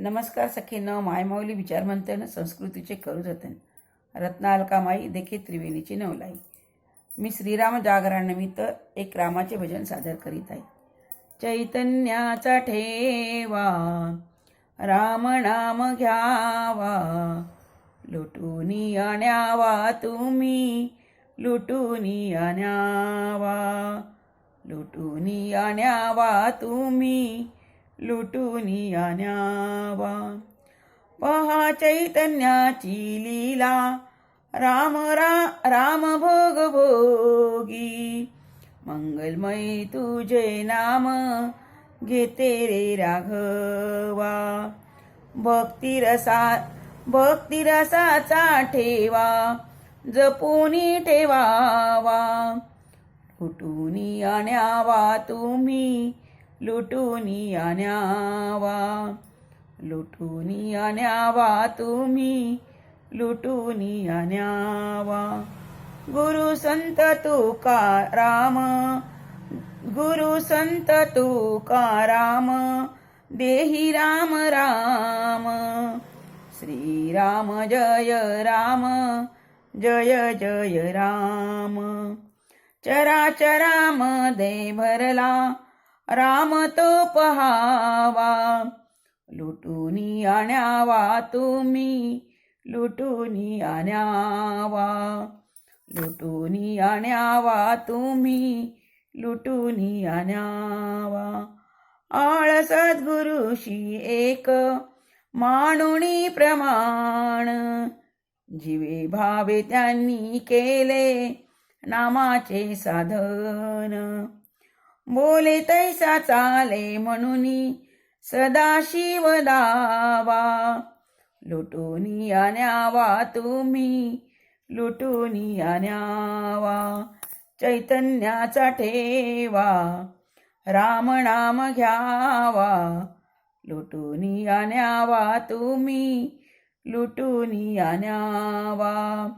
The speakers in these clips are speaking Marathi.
नमस्कार सखीनं मायमाऊली विचार म्हणते संस्कृतीचे करू जतन रत्नालकामाई देखे त्रिवेणीची नवलाई. मी श्रीराम जागरणानिमित्त एक रामाचे भजन सादर करीत आहे. चैतन्याचा ठेवा राम नाम घ्यावा लुटूनी आण्यावा तुम्ही लुटून आण्यावा लुटूनी आण्यावा तुम्ही लुटूनी आण्यावा पहा चैतन्याची लीला राम रा राम भोग भोगी. मंगलमय तुझे नाम घेते रे राघवा. भक्तिरसा भक्तिरसाचा ठेवा जपूनी ठेवावा. लुटूनी आण्यावा तुम्ही लुटूनी आण्यावा लुटूनी आण्यावा तुम्ही लुटूनी आण्यावा गुरु संत तुकाराम गुरु संत तुकाराम देही राम राम. श्रीराम जय राम जय जय राम. चराचरामध्ये भरला राम तो पहावा. लुटूनी आण्यावा तुम्ही लुटूनी आण्यावा लुटूनी आण्यावा तुम्ही लुटूनी आण्यावा आळ सद्गुरुशी एक माणुणी प्रमाण. जीवे भावे त्यांनी केले नामाचे साधन. बोले तैसा चाले म्हणून सदाशिव दावा. लुटून आण्यावा तुम्ही लुटून आण्यावा चैतन्याचा ठेवा राम नाम घ्यावा. लुटून आण्यावा तुम्ही लुटून आण्यावा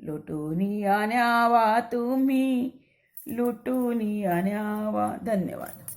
लुटून आण्यावा तुम्ही लुटून आण्यावा धन्यवाद.